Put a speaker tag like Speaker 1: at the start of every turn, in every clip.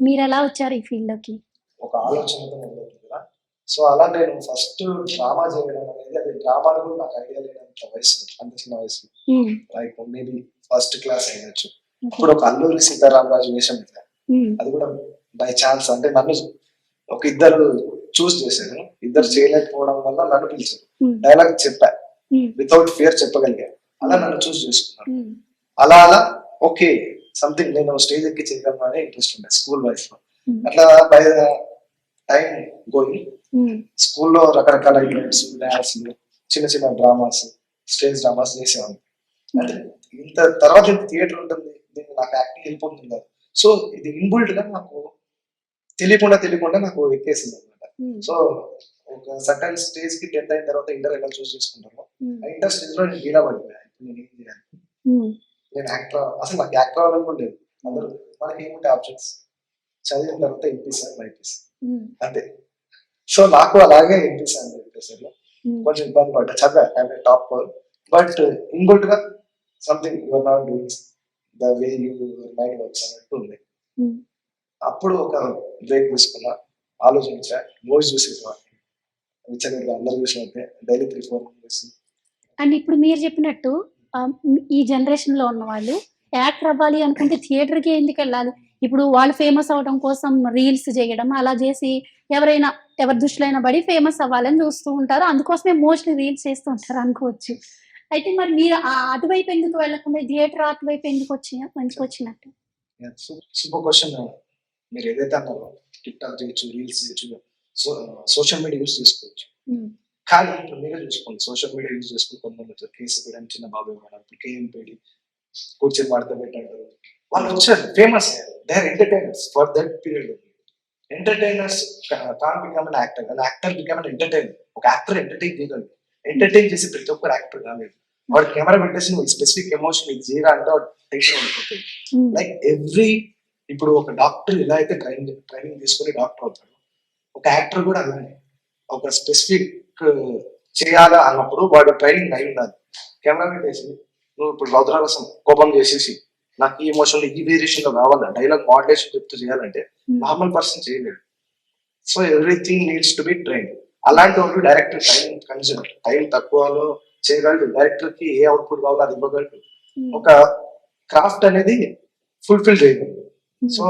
Speaker 1: మీరు ఎలా వచ్చారు ఈ ఫీల్డ్లోకి
Speaker 2: ఒక ఆలోచనతో మొదలవుతుంది కదా. సో అలా నేను ఫస్ట్ డ్రామా చేయడం అనేది అది డ్రామాలో కూడా నాకు ఐడియా లేనంత వయసు అంత చిన్న వయసు. లైక్ మేబీ ఫస్ట్ క్లాస్ అయ్యొచ్చు. అప్పుడు ఒక అల్లూరి సీతారామరాజు వేషం అది కూడా బై ఛాన్స్ అంటే నన్ను ఒక ఇద్దరు చూస్ చేశాను ఇద్దరు చేయలేకపోవడం వల్ల నన్ను పిలిచారు. డైలాగ్ చెప్పా. వితౌట్ ఫియర్ చెప్పగలిగా. అలా నన్ను చూస్ చేసుకున్నాను అలా అలా ఓకే. సంథింగ్ నేను స్టేజ్ ఎక్కి చేయగలను అనే ఇంట్రెస్ట్ ఉండే స్కూల్ వైఫ్లో.
Speaker 1: ఉమ్,
Speaker 2: అట్లా బై టైం గోయింగ్ స్కూల్లో రకరకాల ఈవెంట్స్ డాన్స్ చిన్న చిన్న డ్రామాస్ స్టేజ్ డ్రామాస్ చేసేవాడిని. అంటే ఇంత తర్వాత ఇంత థియేటర్ ఉంటుంది దీన్ని నాకు యాక్టింగ్ వెళ్ళిపోతుంది సో ఇది ఇన్బుల్ట్గా నాకు తెలియకుండా తెలియకుండా నాకు ఎక్కేసింది అనమాట సో ఒక సర్టన్ స్టేజ్కి టెన్త్ అయిన తర్వాత ఇంటర్ ఎలా చూస్ చేసుకుంటాను
Speaker 1: ఉమ్,
Speaker 2: ఆ ఇంటర్ స్టేజ్లో నేను గీలా పడిపోయా. ఇప్పుడు నేను ఏం చేయాలి? నేను యాక్టర్ అసలు నాకు యాక్టర్ అవ్వాలనుకుంటేది అందరూ మనకి ఏముంటే ఆప్షన్స్ చదివిన తర్వాత ఎంపీసీ బైపీసీ అంతే. సో నాకు అలాగే ఎంపీసీ అని చెప్పేసి
Speaker 1: ఉమ్,
Speaker 2: కొంచెం ఇబ్బంది పడ్డా. చదివా. అంటే top but ఇంకోటిగా something your not doing the way you mind works అన్నట్టు ఉంది. అప్పుడు ఒక బ్రేక్ తీసుకున్నా. ఆలోచించా. మూవీస్ చూసేసేవాడిని విచ్చలవిడిగా అందరు చూసినట్టే. Daily three four movies
Speaker 1: and ఇప్పుడు మీరు చెప్పినట్టు ఈ జనరేషన్లో ఉన్న వాళ్ళు యాక్టర్ అవ్వాలి అనుకుంటే థియేటర్కి ఎందుకు వెళ్ళాలి? ఇప్పుడు వాళ్ళు ఫేమస్ అవడం కోసం రీల్స్ చేయడం అలా చేసి ఎవరైనా ఎవరి దృష్టిలో పడి ఫేమస్ అవ్వాలని చూస్తూ ఉంటారు. అందుకోసమే మోస్ట్లీ రీల్స్ చేస్తూ ఉంటారు అనుకోవచ్చు. అయితే మరి మీరు అటువైపు ఎందుకు వెళ్ళకుండా థియేటర్ అటువైపు ఎందుకు వచ్చి మంచిగా వచ్చినట్టు?
Speaker 2: సూపర్ క్వశ్చన్ మీరు ఏదైతే అన్నారో టిక్ టాక్ చేయొచ్చు రీల్స్ చేయొచ్చు సోషల్ మీడియా యూస్ చేసుకోవచ్చు.
Speaker 1: ఉమ్,
Speaker 2: కానీ ఇప్పుడు మీరే చూసుకోండి. సోషల్ మీడియా యూజ్ చేసుకుని కొంతమంది కేసు పెట్టడం చిన్న బాబు మేడం కేఎం పెడి కూర్చొని వాడితే పెట్టారు వాళ్ళు వచ్చారు famous they are entertainers for that period entertainers can become an actor an actor become an entertainer ఒక యాక్టర్ ఎంటర్టైన్ చేయగలడు. ఎంటర్టైన్ చేసి ప్రతి ఒక్కరు యాక్టర్ కాలేదు. వాడు కెమెరా పెట్టేసి నువ్వు స్పెసిఫిక్ ఎమోషన్ ఇది జీరా అంటే టెన్షన్ పడిపోతుంది
Speaker 1: ఉమ్,
Speaker 2: లైక్ ఎవ్రీ ఇప్పుడు ఒక డాక్టర్ ఎలా అయితే ట్రైనింగ్ ట్రైనింగ్ తీసుకొని డాక్టర్ అవుతాడు ఒక యాక్టర్ కూడా అలానే. ఒక స్పెసిఫిక్ చేయాలా అన్నప్పుడు వాడు ట్రైనింగ్ అయి ఉండాలి కెమెరా పెట్టేసి నువ్వు ఇప్పుడు రౌద్రారసం కోపం చేసేసి నాకు ఈ ఎమోషన్ ఈ వేరియేషన్లో కావాలా డైలాగ్ మోడలేషన్ చెప్తూ చేయాలంటే నార్మల్ పర్సన్ చేయలేడు. So everything needs to be train అలాంటి వాళ్ళు డైరెక్టర్ టైం కన్సూమ్ టైం తక్కువలో చేయగలడు. డైరెక్టర్కి ఏ అవుట్పుట్ కావాలో అది ఇవ్వగలడు.
Speaker 1: ఉమ్,
Speaker 2: ఒక క్రాఫ్ట్ అనేది ఫుల్ఫిల్ చేయగలడు. సో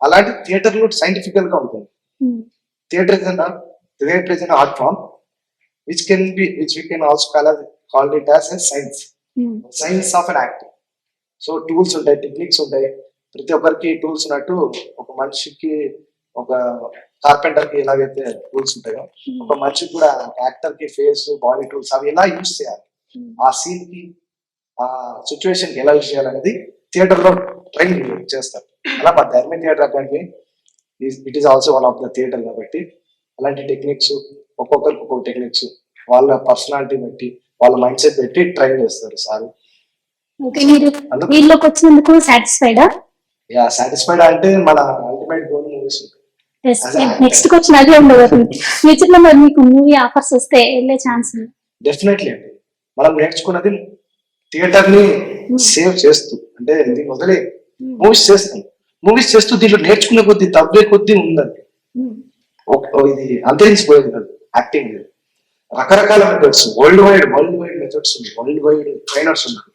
Speaker 2: అలాంటి థియేటర్లో సైంటిఫికల్గా ఉంటుంది theatre an theatre an art form which can be which we can also call call it as a science
Speaker 1: um,
Speaker 2: science of an acting so tools ఉంటాయి టెక్నిక్స్ ఉంటాయి. ప్రతి ఒక్కరికి టూల్స్ ఉన్నట్టు ఒక మనిషికి ఒక కార్పెంటర్కి ఎలాగైతే టూల్స్ ఉంటాయో ఒక మనిషికి కూడా యాక్టర్కి ఫేస్ బాడీ టూల్స్ అవి ఎలా యూజ్ చేయాలి?
Speaker 1: ఉమ్,
Speaker 2: ఆ సీన్కి ఆ సిచ్యువేషన్కి ఎలా యూజ్ చేయాలనేది థియేటర్లో ట్రైనింగ్ చేస్తారు. అలా మా Dharma theatre academy it is also one of the theatre కాబట్టి అలాంటి టెక్నిక్స్ ఒక్కొక్కరికి ఒక్కొక్క టెక్నిక్స్ వాళ్ళ పర్సనాలిటీ బట్టి వాళ్ళ మైండ్ సెట్ పెట్టి ట్రైన్ చేస్తారు సార్.
Speaker 1: ఓకే మీరు దీనిలోకి వచ్చినందుకు సాటిస్ఫైడా
Speaker 2: యా సాటిస్ఫైడ్ అంటే మన ultimate goal movies
Speaker 1: next question అదే ఉండదు ఫ్యూచర్లో మరి మీకు మూవీ ఆఫర్స్ వస్తే వెళ్ళే ఛాన్స్
Speaker 2: డెఫినెట్లీ అండి. మనం నేర్చుకున్నది థియేటర్ని సేవ్ చేస్తూ అంటే దీన్ని వదిలే. మూవీస్ చేస్తాం. మూవీస్ చేస్తూ దీంట్లో నేర్చుకునే కొద్దీ తవ్వే కొద్దీ ఉందండి. ఓ ఇది అంతరించిపోయేది కాదు. యాక్టింగ్ రకరకాల methods world wide world wide methods ఉన్నాయి. వరల్డ్ వైడ్ ట్రైనర్స్ ఉన్నారు.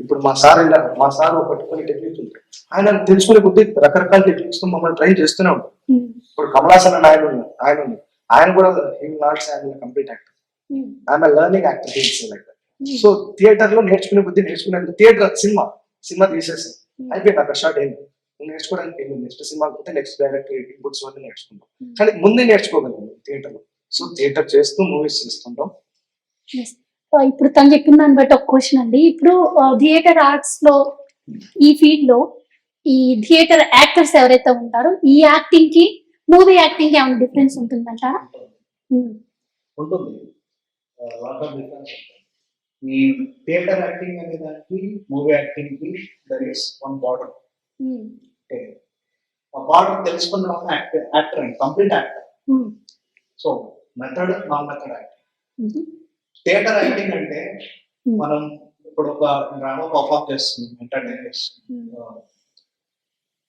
Speaker 2: ఇప్పుడు మా సార్ ఇలా మా సార్ పట్టుకునే టెక్నిక్ ఉంది. ఆయన తెలుసుకునే కొద్దీ రకరకాల టెక్నిక్స్ మమ్మల్ని ట్రైన్ చేస్తూనే ఉంటాం
Speaker 1: ఉమ్,
Speaker 2: ఇప్పుడు కమలాసన్ అని ఆయన ఉన్నారు ఆయన ఉన్నారు ఆయన కూడా హీ నాట్ ఆయన complete actor I'm learning actor like so థియేటర్లో నేర్చుకునే బుద్ధి నేర్చుకునే థియేటర్ సినిమా సినిమా తీసేసి అయిపోయింది. అక్కడ షార్ట్ అయింది. నేర్చుకోవడానికి ఏమి నెక్స్ట్ సినిమా పోతే నెక్స్ట్ డైరెక్ట్ ఇన్పుట్స్ వల్ల నేర్చుకుంటాం. కానీ ముందే నేర్చుకోగలం థియేటర్లో. సో థియేటర్ చేస్తూ మూవీస్ చేస్తుంటాం.
Speaker 1: ఆ, ఇప్పుడు తను చెప్పిన దాన్ని బట్టి ఒక క్వశ్చన్ అండి. ఇప్పుడు థియేటర్ ఆర్ట్స్లో ఈ ఫీల్డ్లో ఈ థియేటర్ యాక్టర్స్ ఎవరైతే ఉంటారో ఈ యాక్టింగ్కి మూవీ యాక్టింగ్కి ఏమైనా డిఫరెన్స్ ఉంటుందంటారా
Speaker 3: ఉంటుంది. లాట్ ఆఫ్ డిఫరెన్స్ ఈ థియేటర్ యాక్టింగ్ అనే దానికి మూవీ యాక్టింగ్కి there is one border
Speaker 1: um,
Speaker 3: ఆ బార్డర్ తెలుసుకున్న యాక్టర్ అండి complete actor.
Speaker 1: Um,
Speaker 3: so method non method acting
Speaker 1: um,
Speaker 3: theatre acting అంటే
Speaker 1: Hmm.
Speaker 3: మనం ఇప్పుడు ఒక డ్రామా పర్ఫామ్ చేస్తున్నాం ఎంటర్టైన్
Speaker 1: ఉమ్,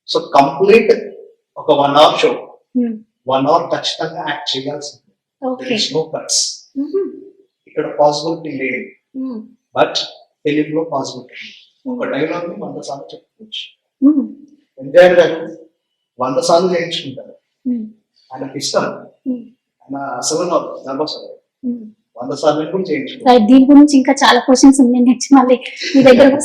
Speaker 3: సో కంప్లీట్ ఒక one hour show. One hour ఖచ్చితంగా యాక్ట్ చేయాల్సింది. నో కట్స్ ఇక్కడ పాసిబిలిటీ లేదు. బట్ తెలుగులో పాసిబిలిటీ ఒక డైలాగ్ని వంద సార్లు చెప్పుకోవచ్చు. ఎన్టీఆర్ గారు వంద సార్లు చేయించుకుంటారు.
Speaker 1: ఉమ్,
Speaker 3: ఆయనకి ఇష్టం. ఆయన అసలు ధర్మసభ. వంద సార్లు కూడా చేయించుకుంటారు.
Speaker 1: దీని గురించి ఇంకా చాలా క్వశ్చన్స్ ఉన్నాయి. నెక్స్ట్ మళ్ళీ మీ దగ్గరకు